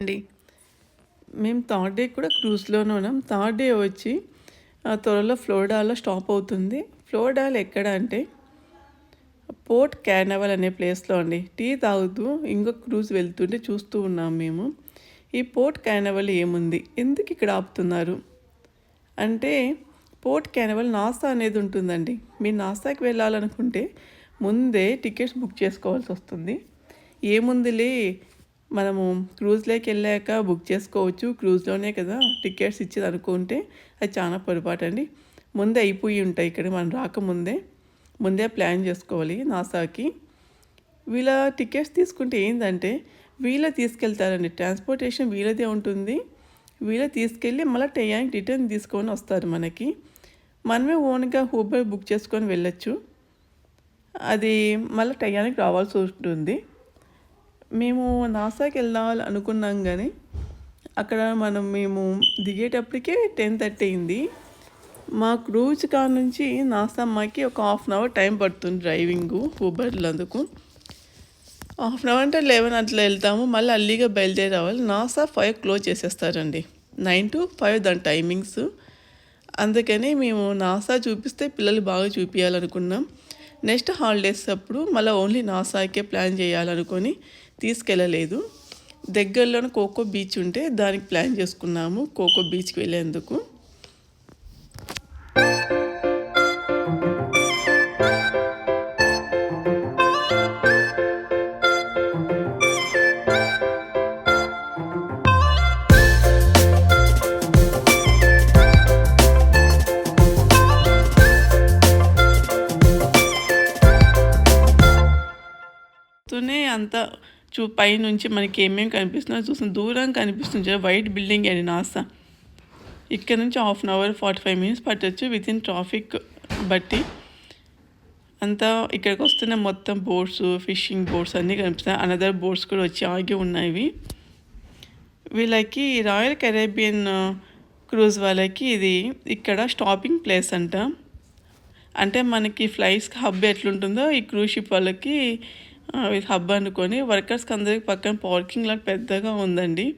అండి. మేము third day కూడా క్రూజ్లోనే ఉన్నాం. థర్డ్ డే వచ్చి ఆ, త్వరలో ఫ్లోరిడాలో స్టాప్ అవుతుంది. ఫ్లోరిడాలో ఎక్కడ అంటే పోర్ట్ క్యానవల్ అనే ప్లేస్లో అండి. టీ తాగుతూ ఇంకో క్రూజ్ వెళ్తుంటే చూస్తూ ఉన్నాం మేము. ఈ పోర్ట్ క్యానవల్ ఏముంది? ఎందుకు ఇక్కడ ఆపుతున్నారు? అంటే పోర్ట్ క్యానవల్ నాసా అనేది ఉంటుందండి. మీరు నాసాకి వెళ్ళాలనుకుంటే ముందే టికెట్స్ బుక్ చేసుకోవాల్సి వస్తుంది. ఏముందిలే? మనము క్రూజ్లోకి వెళ్ళాక బుక్ చేసుకోవచ్చు. క్రూజ్లోనే కదా టికెట్స్ ఇచ్చేది అనుకుంటే అది చాలా పొరపాటు అండి. ముందే అయిపోయి ఉంటాయి ఇక్కడ మనం రాకముందే. ముందే ప్లాన్ చేసుకోవాలి నాసాకి. వీళ్ళ టికెట్స్ తీసుకుంటే ఏంటంటే వీళ్ళ తీసుకెళ్తారండి. ట్రాన్స్పోర్టేషన్ వీళ్ళదే ఉంటుంది. వీళ్ళ తీసుకెళ్ళి మళ్ళీ టయానికి రిటర్న్ తీసుకొని వస్తారు మనకి. మనమే ఓన్గా ఊబర్ బుక్ చేసుకొని వెళ్ళొచ్చు. అది మళ్ళీ టయానికి రావాల్సి ఉంటుంది. మేము నాసాకి వెళ్దాం అనుకున్నాం కానీ అక్కడ మనం మేము దిగేటప్పటికే టెన్ థర్టీ అయింది. మా క్రూజ్ కాడ నుంచి నాసా అమ్మాయికి ఒక హాఫ్ అన్ అవర్ టైం పడుతుంది డ్రైవింగ్ ఊబర్లు అందుకు. హాఫ్ అన్ అవర్ అంటే లెవెన్ అట్లా వెళ్తాము మళ్ళీ అల్లీగా బయలుదేరి రావాలి. నాసా ఫైవ్ క్లోజ్ చేసేస్తారండి. నైన్ టు ఫైవ్ దాని టైమింగ్స్. అందుకని మేము నాసా చూపిస్తే పిల్లలు బాగా చూపించాలనుకున్నాం నెక్స్ట్ హాలిడేస్ అప్పుడు మళ్ళీ ఓన్లీ నాసాకే ప్లాన్ చేయాలనుకొని తీసుకెళ్ళలేదు. దగ్గరలోనే కోకో బీచ్ ఉంటే దానికి ప్లాన్ చేసుకున్నాము కోకో బీచ్కి వెళ్ళేందుకు. అంతా అంత చూ పైనుంచి మనకి ఏమేమి కనిపిస్తుందో చూసిన దూరం కనిపిస్తుంది వైట్ బిల్డింగ్ అండి నాసా. ఇక్కడ నుంచి half an hour forty five minutes పట్టొచ్చు విత్ ఇన్ ట్రాఫిక్ బట్టి. అంతా ఇక్కడికి వస్తున్న మొత్తం బోట్స్ ఫిషింగ్ బోట్స్ అన్నీ కనిపిస్తాయి అనదర్ బోట్స్ కూడా వచ్చి ఆగి ఉన్నాయి వీళ్ళకి రాయల్ కెరేబియన్ క్రూజ్ వాళ్ళకి ఇది ఇక్కడ స్టాపింగ్ ప్లేస్ అంట. అంటే మనకి ఫ్లైట్స్కి హబ్ ఎట్లుంటుందో ఈ క్రూజ్ షిప్ వాళ్ళకి హబ్ అనుకొని వర్కర్స్కి అందరికి పక్కన పార్కింగ్ లాట్ పెద్దగా ఉందండి.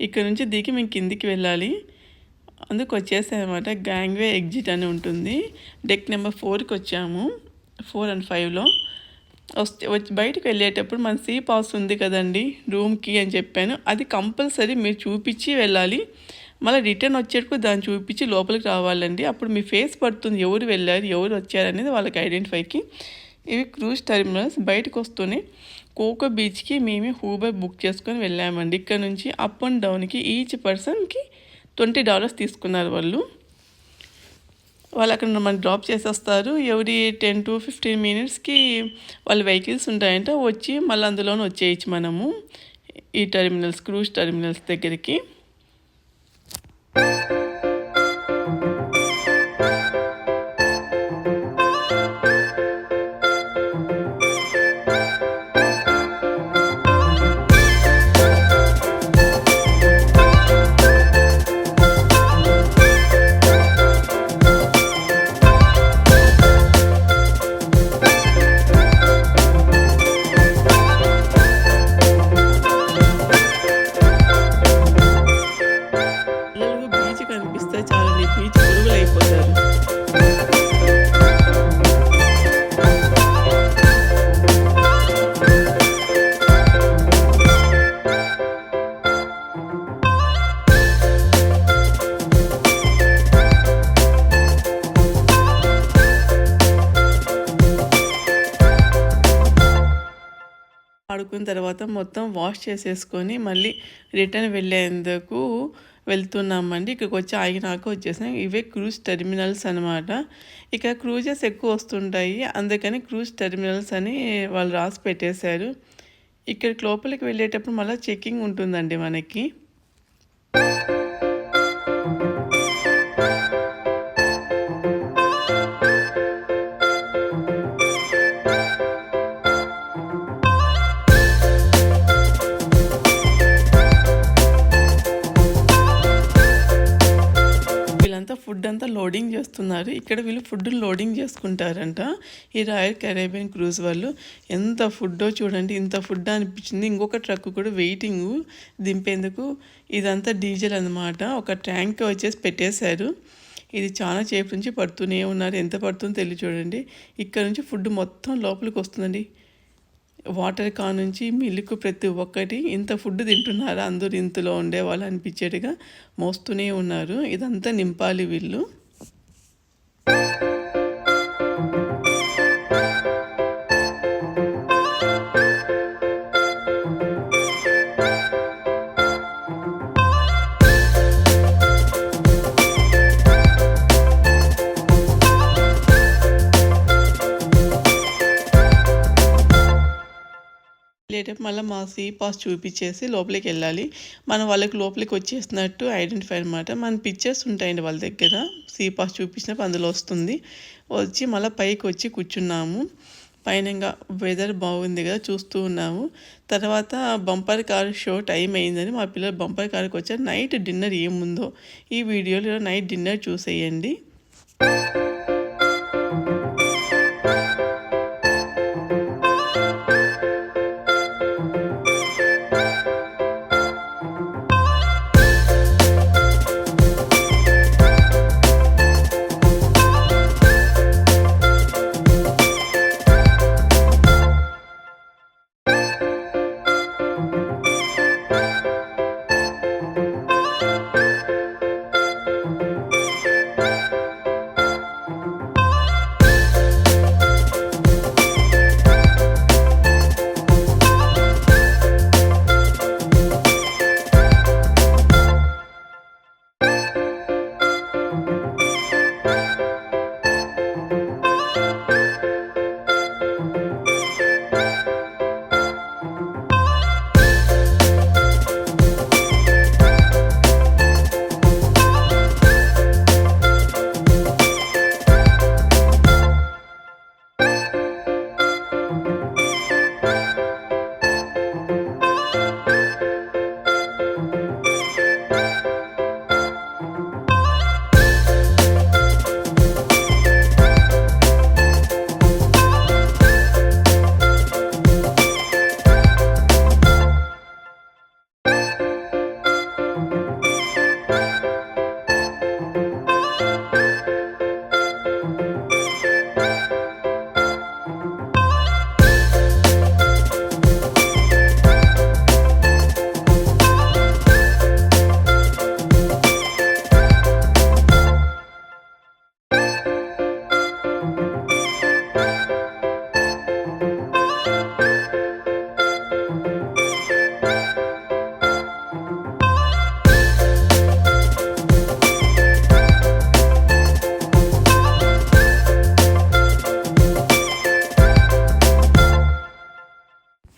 ఇక్కడ నుంచి దిగి మేము కిందికి వెళ్ళాలి. అందుకు వచ్చేసామన్నమాట గ్యాంగ్వే ఎగ్జిట్ అని ఉంటుంది. డెక్ నెంబర్ ఫోర్కి వచ్చాము. ఫోర్ అండ్ ఫైవ్లో వస్తే వచ్చి బయటకు వెళ్ళేటప్పుడు మన సీ పాస్ ఉంది కదండి రూమ్కి అని చెప్పాను. అది కంపల్సరీ మీరు చూపించి వెళ్ళాలి. మళ్ళీ రిటర్న్ వచ్చేటప్పుడు దాన్ని చూపించి లోపలికి రావాలండి. అప్పుడు మీ ఫేస్ పడుతుంది. ఎవరు వెళ్ళారు ఎవరు వచ్చారు అనేది వాళ్ళకి ఐడెంటిఫైకి ఇవి క్రూజ్ టెర్మినల్స్ బయటకు వస్తూనే కోకో బీచ్కి మేమే హూబర్ బుక్ చేసుకొని వెళ్ళామండి. ఇక్కడ నుంచి అప్ అండ్ డౌన్కి ఈచ్ పర్సన్కి ట్వంటీ డాలర్స్ తీసుకున్నారు వాళ్ళు. వాళ్ళు అక్కడ మనకి డ్రాప్ చేసేస్తారు. ఎవరి టెన్ టు ఫిఫ్టీన్ మినిట్స్కి వాళ్ళ వెహికల్స్ ఉంటాయంటే. వచ్చి మళ్ళీ అందులోనే వచ్చేయచ్చు మనము ఈ టెర్మినల్స్ క్రూజ్ టెర్మినల్స్ దగ్గరికి. తర్వాత మొత్తం వాష్ చేసేసుకొని మళ్ళీ రిటర్న్ వెళ్ళేందుకు వెళ్తున్నామండి. ఇక్కడికి వచ్చి ఆగినాక వచ్చేసాం ఇవే క్రూజ్ టెర్మినల్స్ అనమాట ఇక్కడ క్రూజెస్ ఎక్కువ వస్తుంటాయి. అందుకని క్రూజ్ టెర్మినల్స్ అని వాళ్ళు రాసి పెట్టేశారు. ఇక్కడికి లోపలికి వెళ్ళేటప్పుడు మళ్ళీ చెకింగ్ ఉంటుందండి మనకి. చేస్తున్నారు. ఇక్కడ వీళ్ళు ఫుడ్ లోడింగ్ చేసుకుంటారంట. ఈ రాయల్ కరేబియన్ క్రూజ్ వాళ్ళు ఎంత ఫుడ్డో చూడండి ఇంత ఫుడ్ అనిపించింది. ఇంకొక ట్రక్ కూడా వెయిటింగ్ దింపేందుకు ఇదంతా డీజిల్ అనమాట ఒక ట్యాంక్ వచ్చేసి పెట్టేశారు. ఇది చాలా సేపు నుంచి పడుతూనే ఉన్నారు. ఎంత పడుతుందో తెలియ చూడండి. ఇక్కడ నుంచి ఫుడ్ మొత్తం లోపలికి వస్తుందండి. వాటర్ కా నుంచి మిల్క్ ప్రతి ఒక్కటి ఇంత ఫుడ్ తింటున్నారా? అందరూ ఇంతలో ఉండేవాళ్ళు అనిపించేట్టుగా మోస్తూనే ఉన్నారు. ఇదంతా నింపాలి వీళ్ళు. లేటప్ మళ్ళీ మా సీ పాస్ చూపించేసి లోపలికి వెళ్ళాలి. మనం వాళ్ళకి లోపలికి వచ్చేసినట్టు ఐడెంటిఫై అనమాట మన పిక్చర్స్ ఉంటాయండి వాళ్ళ దగ్గర. సీ పాస్ చూపించినప్పుడు అందులో వస్తుంది. వచ్చి మళ్ళీ పైకి వచ్చి కూర్చున్నాము. పైన వెదర్ బాగుంది కదా చూస్తూ ఉన్నాము. తర్వాత బంపర్ కార్ షో టైం అయిందని మా పిల్లలు బంపర్ కార్కి వచ్చారు. నైట్ డిన్నర్ ఏముందో ఈ వీడియోలో నైట్ డిన్నర్ చూసేయండి.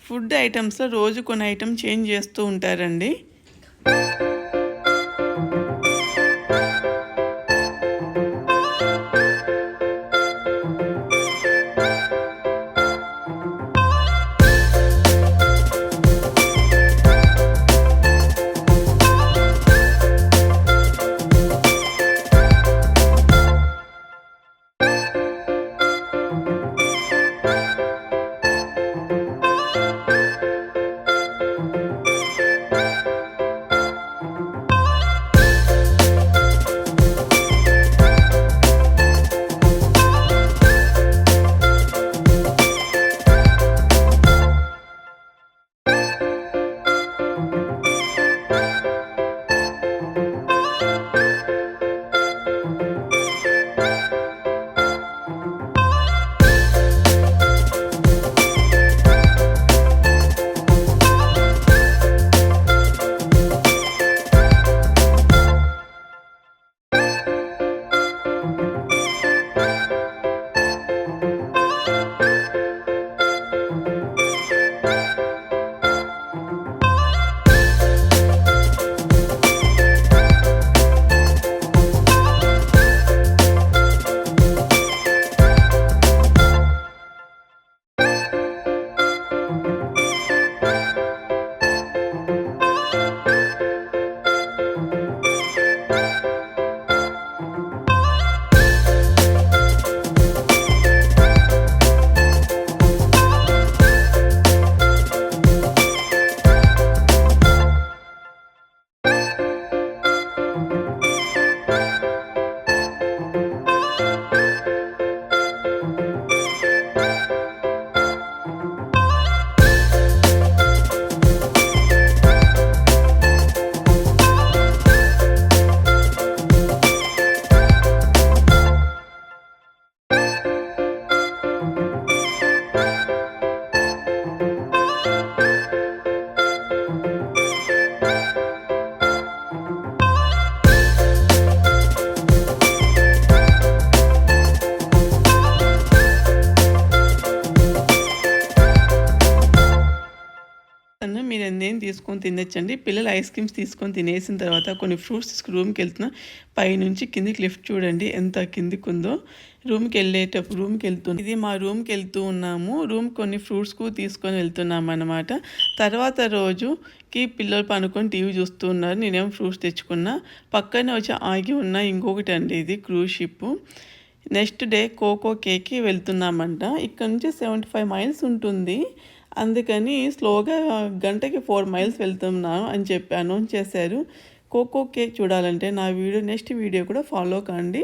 ఫుడ్ ఐటమ్స్లో రోజు కొన్ని ఐటమ్ చేంజ్ చేస్తూ ఉంటారండి. తీసుకొని తినొచ్చండి. పిల్లలు ఐస్ క్రీమ్స్ తీసుకొని తినేసిన తర్వాత కొన్ని ఫ్రూట్స్ తీసుకుని రూమ్కి వెళ్తున్నా. పైనుంచి కిందికి లిఫ్ట్ చూడండి ఎంత కిందికి ఉందో రూమ్కి వెళ్ళేటప్పుడు రూమ్కి వెళ్తున్నాం ఇది మా రూమ్కి వెళ్తూ ఉన్నాము. రూమ్ కొన్ని ఫ్రూట్స్ కూడా తీసుకొని వెళ్తున్నాం అనమాట తర్వాత రోజుకి పిల్లలు పనుకొని టీవీ చూస్తూ ఉన్నారు. నేనేమో ఫ్రూట్స్ తెచ్చుకున్నా. పక్కనే వచ్చి ఆగి ఉన్న ఇంకొకటి అండి ఇది క్రూజ్ షిప్. నెక్స్ట్ డే కోకో కేకి వెళ్తున్నామంట. ఇక్కడ నుంచి సెవెంటీ ఫైవ్ మైల్స్ ఉంటుంది. అందుకని స్లోగా గంటకి ఫోర్ మైల్స్ వెళ్తున్నాను అని చెప్పి అనౌన్స్ చేశారు. కోకో కేక్ చూడాలంటే నా వీడియో నెక్స్ట్ వీడియో కూడా ఫాలో కండి.